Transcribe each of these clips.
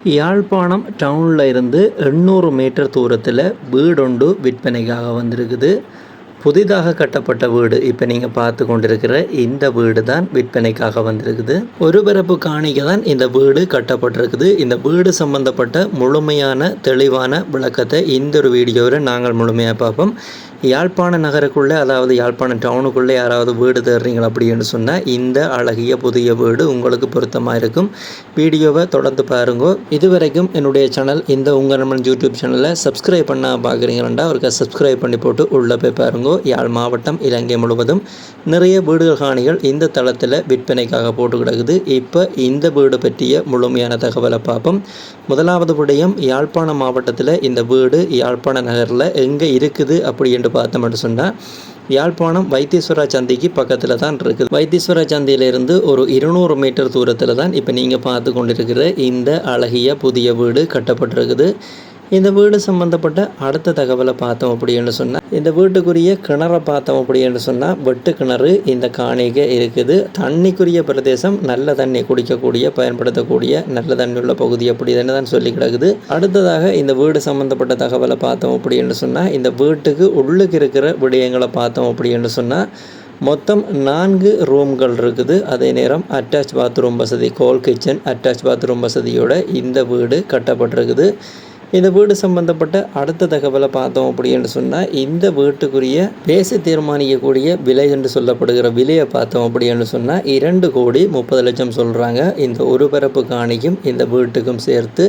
யாழ்ப்பாணம் டவுனில் இருந்து எண்ணூறு மீட்டர் தூரத்தில் வீடொண்டு விற்பனைக்காக வந்திருக்குது. புதிதாக கட்டப்பட்ட வீடு இப்போ நீங்கள் பார்த்து கொண்டிருக்கிற இந்த வீடு தான் விற்பனைக்காக வந்திருக்குது. ஒரு பிறப்பு காணிக்க தான் இந்த வீடு கட்டப்பட்டிருக்குது. இந்த வீடு சம்பந்தப்பட்ட முழுமையான தெளிவான விளக்கத்தை இந்த ஒரு வீடியோவில் நாங்கள் முழுமையாக பார்ப்போம். யாழ்ப்பாண நகருக்குள்ளே அதாவது யாழ்ப்பாணம் டவுனுக்குள்ளே யாராவது வீடு தேடுறீங்க அப்படின்னு சொன்னால் இந்த அழகிய புதிய வீடு உங்களுக்கு பொருத்தமாக இருக்கும். வீடியோவை தொடர்ந்து பாருங்க. இதுவரைக்கும் என்னுடைய சேனல் இந்த உங்கள் நம்ம யூடியூப் சேனலை சப்ஸ்கிரைப் பண்ணால் பார்க்குறீங்களா அவருக்கு சப்ஸ்கிரைப் பண்ணி போட்டு உள்ளே போய் பாருங்க. யாழ் மாவட்டம் இலங்கை முழுவதும் நிறைய வீடுகள் காணிகள் இந்த தளத்தில் விற்பனைக்காக போட்டு கிடக்குது. இப்போ இந்த வீடு பற்றிய முழுமையான தகவலை பார்ப்போம். முதலாவது விடயம் யாழ்ப்பாணம் மாவட்டத்தில் இந்த வீடு யாழ்ப்பாண நகரில் எங்கே இருக்குது அப்படி என்று பார்த்தோம்னு சொன்னால் யாழ்ப்பாணம் வைத்தீஸ்வரா சந்திக்கு பக்கத்தில் தான் இருக்குது. வைத்தீஸ்வரா சந்தியிலிருந்து ஒரு இருநூறு மீட்டர் தூரத்தில் தான் இப்போ நீங்கள் பார்த்து கொண்டிருக்கிற இந்த அழகிய புதிய வீடு கட்டப்பட்டிருக்குது. இந்த வீடு சம்மந்தப்பட்ட அடுத்த தகவலை பார்த்தோம் அப்படின்னு சொன்னால் இந்த வீட்டுக்குரிய கிணறை பார்த்தோம் அப்படின்னு சொன்னால் வெட்டு கிணறு இந்த காணிக்க இருக்குது. தண்ணிக்குரிய பிரதேசம் நல்ல தண்ணி குடிக்கக்கூடிய பயன்படுத்தக்கூடிய நல்ல தண்ணி உள்ள பகுதி அப்படின்னு தான் சொல்லி கிடக்குது. அடுத்ததாக இந்த வீடு சம்மந்தப்பட்ட தகவலை பார்த்தோம் அப்படின்னு சொன்னால் இந்த வீட்டுக்கு உள்ளுக்கு இருக்கிற விடயங்களை பார்த்தோம் அப்படின்னு சொன்னால் மொத்தம் நான்கு ரூம்கள் இருக்குது. அதே நேரம் அட்டாச் பாத்ரூம் வசதி கோல் கிச்சன் அட்டாச் பாத்ரூம் வசதியோட இந்த வீடு கட்டப்பட்டிருக்குது. இந்த வீடு சம்பந்தப்பட்ட அடுத்த தகவலை பார்த்தோம் அப்படின்னு சொன்னால் இந்த வீட்டுக்குரிய பேசி தீர்மானிக்கக்கூடிய விலை என்று சொல்லப்படுகிற விலையை பார்த்தோம் அப்படின்னு சொன்னால் இரண்டு கோடி முப்பது லட்சம் சொல்கிறாங்க இந்த ஒரு பரப்பு காணிக்கும் இந்த வீட்டுக்கும் சேர்த்து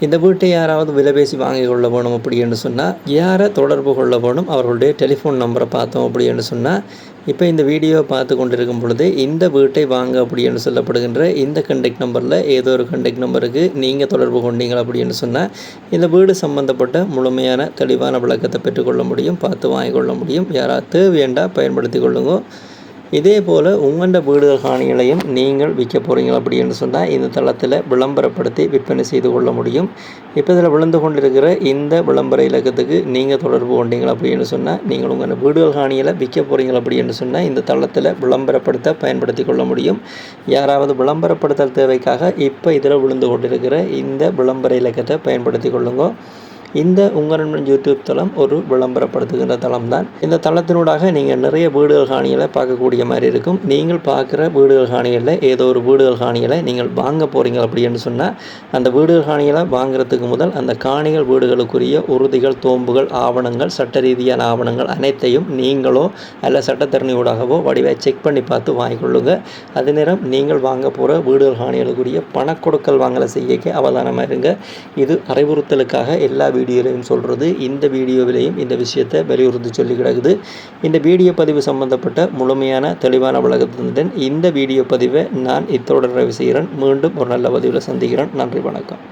இந்த வீட்டை யாராவது விலை பேசி வாங்கி கொள்ள வேணும் அப்படின்னு சொன்னால் யாரை தொடர்பு கொள்ள வேணும்? அவர்களுடைய டெலிஃபோன் நம்பரை பார்த்தோம் அப்படின்னு சொன்னால் இப்போ இந்த வீடியோவை பார்த்து கொண்டிருக்கும் பொழுது இந்த வீட்டை வாங்க அப்படின்னு சொல்லப்படுகின்ற இந்த கண்டெக்ட் நம்பரில் ஏதோ ஒரு கண்டெக்ட் நம்பருக்கு நீங்கள் தொடர்பு கொண்டீங்க அப்படின்னு சொன்னால் இந்த வீடு சம்பந்தப்பட்ட முழுமையான தெளிவான விளக்கத்தை பெற்றுக்கொள்ள முடியும் பார்த்து வாங்கிக்கொள்ள முடியும். யாராவது தேவையண்டா பயன்படுத்தி கொள்ளுங்க. இதே போல் உங்கள்ட வீடுகள் காணிகளையும் நீங்கள் விற்க போகிறீங்க அப்படின்னு சொன்னால் இந்த தளத்தில் விளம்பரப்படுத்தி விற்பனை செய்து கொள்ள முடியும். இப்போ இதில் விழுந்து கொண்டிருக்கிற இந்த விளம்பர இலக்கத்துக்கு நீங்கள் தொடர்பு கொண்டீங்க அப்படின்னு சொன்னால் நீங்கள் உங்கள் வீடுகள் காணிகளை விற்க போகிறீங்க அப்படின்னு சொன்னால் இந்த தளத்தில் விளம்பரப்படுத்த பயன்படுத்தி கொள்ள முடியும். யாராவது விளம்பரப்படுத்தல் தேவைக்காக இப்போ இதில் விழுந்து கொண்டிருக்கிற இந்த விளம்பர இலக்கத்தை பயன்படுத்தி கொள்ளுங்கோ. இந்த உங்கள் நண்பன் யூடியூப் தளம் ஒரு விளம்பரப்படுத்துகின்ற தளம் தான் இந்த தளத்தினூடாக நீங்கள் நிறைய வீடுகள் காணிகளை பார்க்கக்கூடிய மாதிரி இருக்கும். நீங்கள் பார்க்குற வீடுகள் காணிகளில் ஏதோ ஒரு வீடுகள் காணிகளை நீங்கள் வாங்க போகிறீங்க அப்படின்னு சொன்னால் அந்த வீடுகள் காணிகளை வாங்குறதுக்கு முதல் அந்த காணிகள் வீடுகளுக்குரிய உறுதிகள் தோம்புகள் ஆவணங்கள் சட்ட ரீதியான ஆவணங்கள் அனைத்தையும் நீங்களோ அல்ல சட்டத்தரணியூடாகவோ வடிவை செக் பண்ணி பார்த்து வாங்கிக்கொள்ளுங்க அதே நேரம் நீங்கள் வாங்க போகிற வீடுகள் காணிகளுக்குரிய பணக்கொடுக்கல் வாங்கலை செய்ய அவதானமாக இருங்க. இது அறிவுறுத்தலுக்காக எல்லா வீடியோலையும் சொல்கிறது இந்த வீடியோவிலையும் இந்த விஷயத்தை வலியுறுத்தி சொல்லி கிடக்குது. இந்த வீடியோ பதிவு சம்பந்தப்பட்ட முழுமையான தெளிவான விளக்கத்துடன் இந்த வீடியோ பதிவை நான் இத்தோட நிறைவு செய்கிறேன் மீண்டும் ஒரு நல்ல பதிவில் சந்திக்கிறேன். நன்றி வணக்கம்.